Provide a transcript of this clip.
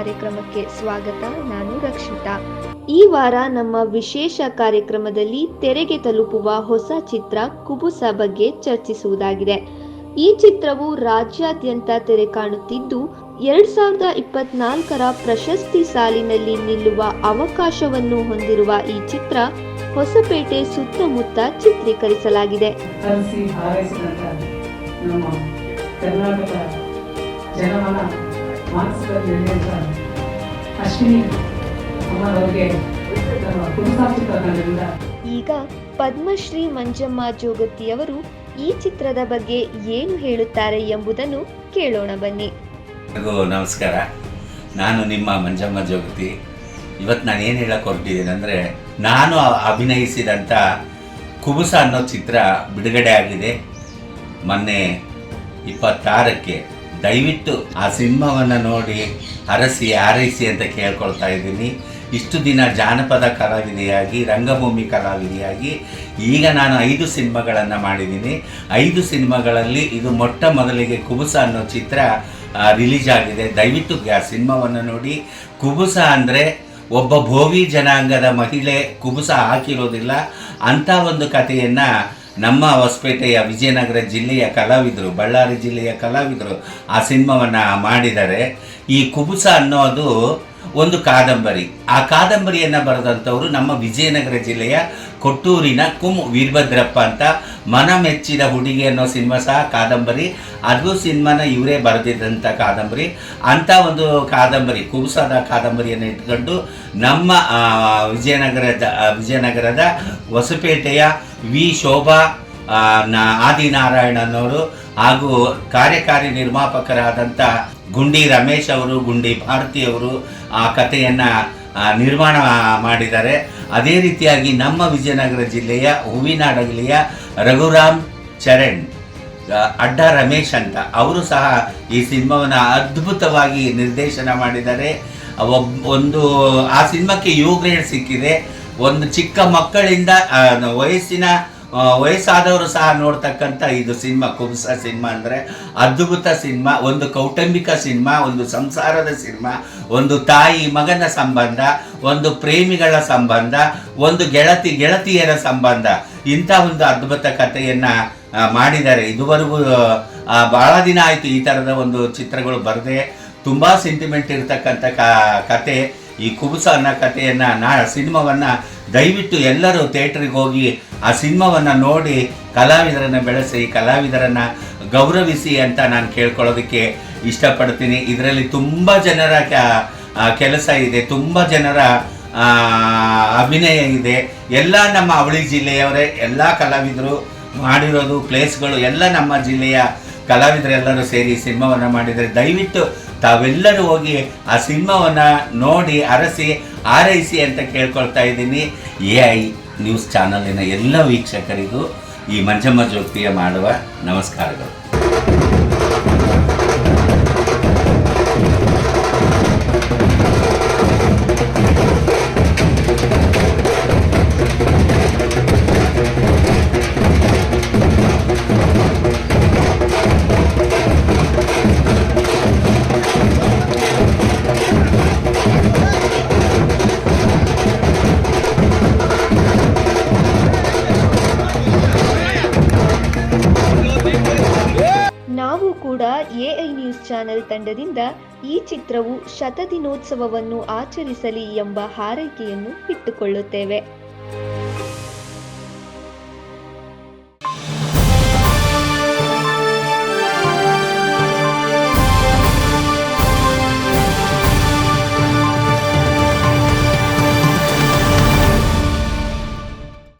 ಕಾರ್ಯಕ್ರಮಕ್ಕೆ ಸ್ವಾಗತ, ನಾನು ರಕ್ಷಿತಾ. ಈ ವಾರ ನಮ್ಮ ವಿಶೇಷ ಕಾರ್ಯಕ್ರಮದಲ್ಲಿ ತೆರೆಗೆ ತಲುಪುವ ಹೊಸ ಚಿತ್ರ ಕುಬುಸ ಬಗ್ಗೆ ಚರ್ಚಿಸುವುದಾಗಿದೆ. ಈ ಚಿತ್ರವು ರಾಜ್ಯಾದ್ಯಂತ ತೆರೆ ಕಾಣುತ್ತಿದ್ದು, ಎರಡ್ ಸಾವಿರದ ಇಪ್ಪತ್ನಾಲ್ಕರ ಪ್ರಶಸ್ತಿ ಸಾಲಿನಲ್ಲಿ ನಿಲ್ಲುವ ಅವಕಾಶವನ್ನು ಹೊಂದಿರುವ ಈ ಚಿತ್ರ ಹೊಸಪೇಟೆ ಸುತ್ತಮುತ್ತ ಚಿತ್ರೀಕರಿಸಲಾಗಿದೆ. ಕರ್ನಾಟಕ ಜನಮನ ಅಶ್ವಿನಿ ಈಗ ಪದ್ಮಶ್ರೀ ಮಂಜಮ್ಮ ಜೋಗತಿಯವರು ಈ ಚಿತ್ರದ ಬಗ್ಗೆ ಏನು ಹೇಳುತ್ತಾರೆ ಎಂಬುದನ್ನು ಕೇಳೋಣ ಬನ್ನಿ. ನಮಸ್ಕಾರ. ನಾನು ನಿಮ್ಮ ಮಂಜಮ್ಮ ಜೋಗತಿ. ಇವತ್ತು ನಾನು ಏನು ಹೇಳಕ್ಕೆ ಹೊರಟಿದ್ದೀನಿ ಅಂದರೆ ನಾನು ಅಭಿನಯಿಸಿದಂಥ ಕುಬುಸ ಅನ್ನೋ ಚಿತ್ರ ಬಿಡುಗಡೆ ಆಗಿದೆ. ಮೊನ್ನೆ ಇಪ್ಪತ್ತಾರಕ್ಕೆ ದಯವಿಟ್ಟು ಆ ಸಿನಿಮಾವನ್ನು ನೋಡಿ ಹರಸಿ ಹಾರೈಸಿ ಅಂತ ಕೇಳ್ಕೊಳ್ತಾ ಇದ್ದೀನಿ. ಇಷ್ಟು ದಿನ ಜಾನಪದ ಕಲಾವಿದೆಯಾಗಿ, ರಂಗಭೂಮಿ ಕಲಾವಿದೆಯಾಗಿ ಈಗ ನಾನು ಐದು ಸಿನಿಮಾಗಳನ್ನು ಮಾಡಿದ್ದೀನಿ. ಐದು ಸಿನಿಮಾಗಳಲ್ಲಿ ಇದು ಮೊಟ್ಟ ಮೊದಲಿಗೆ ಕುಬುಸ ಅನ್ನೋ ಚಿತ್ರ ರಿಲೀಸ್ ಆಗಿದೆ. ದಯವಿಟ್ಟು ಆ ಸಿನಿಮಾವನ್ನು ನೋಡಿ. ಕುಬುಸ ಅಂದರೆ ಒಬ್ಬ ಭೋವಿ ಜನಾಂಗದ ಮಹಿಳೆ ಕುಬುಸ ಹಾಕಿರೋದಿಲ್ಲ. ಅಂಥ ಒಂದು ಕಥೆಯನ್ನು ನಮ್ಮ ಹೊಸಪೇಟೆಯ ವಿಜಯನಗರ ಜಿಲ್ಲೆಯ ಕಲಾವಿದರು ಬಳ್ಳಾರಿ ಜಿಲ್ಲೆಯ ಕಲಾವಿದರು ಆ ಸಿನಿಮಾವನ್ನು ಮಾಡಿದ್ದಾರೆ. ಈ ಕುಬುಸ ಅನ್ನೋದು ಒಂದು ಕಾದಂಬರಿ. ಆ ಕಾದಂಬರಿಯನ್ನು ಬರೆದಂಥವರು ನಮ್ಮ ವಿಜಯನಗರ ಜಿಲ್ಲೆಯ ಕೊಟ್ಟೂರಿನ ಕುಂ ವೀರಭದ್ರಪ್ಪ ಅಂತ. ಮನ ಮೆಚ್ಚಿದ ಹುಡುಗಿ ಅನ್ನೋ ಸಿನಿಮಾ ಸಹ ಕಾದಂಬರಿ. ಅದು ಸಿನಿಮಾನ ಇವರೇ ಬರೆದಿದ್ದಂಥ ಕಾದಂಬರಿ. ಅಂಥ ಒಂದು ಕಾದಂಬರಿ ಕುಬುಸಾದ ಕಾದಂಬರಿಯನ್ನು ಇಟ್ಕೊಂಡು ನಮ್ಮ ವಿಜಯನಗರದ ವಿಜಯನಗರದ ಹೊಸಪೇಟೆಯ ವಿ. ಶೋಭಾ ಆದಿನಾರಾಯಣನವರು ಹಾಗೂ ಕಾರ್ಯಕಾರಿ ನಿರ್ಮಾಪಕರಾದಂಥ ಗುಂಡಿ ರಮೇಶ್ ಅವರು, ಗುಂಡಿ ಭಾರತಿ ಅವರು ಆ ಕಥೆಯನ್ನು ನಿರ್ಮಾಣ ಮಾಡಿದ್ದಾರೆ. ಅದೇ ರೀತಿಯಾಗಿ ನಮ್ಮ ವಿಜಯನಗರ ಜಿಲ್ಲೆಯ ಹೂವಿನಾಡಗಲಿಯ ರಘುರಾಮ್ ಚರಣ್ ಅಡ್ಡ ರಮೇಶ್ ಅಂತ ಅವರು ಸಹ ಈ ಸಿನಿಮಾವನ್ನು ಅದ್ಭುತವಾಗಿ ನಿರ್ದೇಶನ ಮಾಡಿದ್ದಾರೆ. ಒಂದು, ಆ ಸಿನಿಮಾಕ್ಕೆ ಯು ಗ್ರೇಡ್ ಸಿಕ್ಕಿದೆ. ಒಂದು ಚಿಕ್ಕ ಮಕ್ಕಳಿಂದ ವಯಸ್ಸಿನ ವಯಸ್ಸಾದವರು ಸಹ ನೋಡ್ತಕ್ಕಂಥ ಇದು ಸಿನಿಮಾ, ಕುಂಸ ಸಿನಿಮಾ ಅಂದರೆ ಅದ್ಭುತ ಸಿನಿಮಾ, ಒಂದು ಕೌಟುಂಬಿಕ ಸಿನಿಮಾ, ಒಂದು ಸಂಸಾರದ ಸಿನಿಮಾ, ಒಂದು ತಾಯಿ ಮಗನ ಸಂಬಂಧ, ಒಂದು ಪ್ರೇಮಿಗಳ ಸಂಬಂಧ, ಒಂದು ಗೆಳತಿ, ಗೆಳತಿಯರ ಸಂಬಂಧ. ಇಂಥ ಒಂದು ಅದ್ಭುತ ಕಥೆಯನ್ನು ಮಾಡಿದ್ದಾರೆ. ಇದುವರೆಗೂ ಭಾಳ ದಿನ ಆಯಿತು ಈ ಥರದ ಒಂದು ಚಿತ್ರಗಳು ಬರದೆ. ತುಂಬ ಸೆಂಟಿಮೆಂಟ್ ಇರತಕ್ಕಂಥ ಕತೆ ಈ ಕುಬುಸ ಅನ್ನೋ ಕಥೆಯನ್ನು, ನಾ ಸಿನಿಮಾವನ್ನು ದಯವಿಟ್ಟು ಎಲ್ಲರೂ ಥಿಯೇಟ್ರಿಗೆ ಹೋಗಿ ಆ ಸಿನಿಮಾವನ್ನು ನೋಡಿ ಕಲಾವಿದರನ್ನು ಬೆಳೆಸಿ, ಕಲಾವಿದರನ್ನು ಗೌರವಿಸಿ ಅಂತ ನಾನು ಕೇಳ್ಕೊಳ್ಳೋದಕ್ಕೆ ಇಷ್ಟಪಡ್ತೀನಿ. ಇದರಲ್ಲಿ ತುಂಬ ಜನರ ಕೆಲಸ ಇದೆ, ತುಂಬ ಜನರ ಅಭಿನಯ ಇದೆ. ಎಲ್ಲ ನಮ್ಮ ಅವಳಿ ಜಿಲ್ಲೆಯವರೇ, ಎಲ್ಲ ಕಲಾವಿದರು ಮಾಡಿರೋದು, ಪ್ಲೇಸ್ಗಳು ಎಲ್ಲ ನಮ್ಮ ಜಿಲ್ಲೆಯ ಕಲಾವಿದರೆಲ್ಲರೂ ಸೇರಿ ಸಿನಿಮಾವನ್ನು ಮಾಡಿದರೆ ದಯವಿಟ್ಟು ತಾವೆಲ್ಲರೂ ಹೋಗಿ ಆ ಸಿನಿಮಾವನ್ನು ನೋಡಿ ಅರಸಿ ಆರೈಸಿ ಅಂತ ಕೇಳ್ಕೊಳ್ತಾ ಇದ್ದೀನಿ. ಎ ಐ ನ್ಯೂಸ್ ಚಾನಲಿನ ಎಲ್ಲ ವೀಕ್ಷಕರಿಗೂ ಈ ಮಂಜಮ್ಮ ಜೋಗ್ತಿಯ ಮಾಡುವ ನಮಸ್ಕಾರಗಳು. ಕೂಡ ಎಐ ನ್ಯೂಸ್ ಚಾನೆಲ್ ತಂಡದಿಂದ ಈ ಚಿತ್ರವು ಶತದಿನೋತ್ಸವವನ್ನು ಆಚರಿಸಲಿ ಎಂಬ ಹಾರೈಕೆಯನ್ನು ಇಟ್ಟುಕೊಳ್ಳುತ್ತೇವೆ.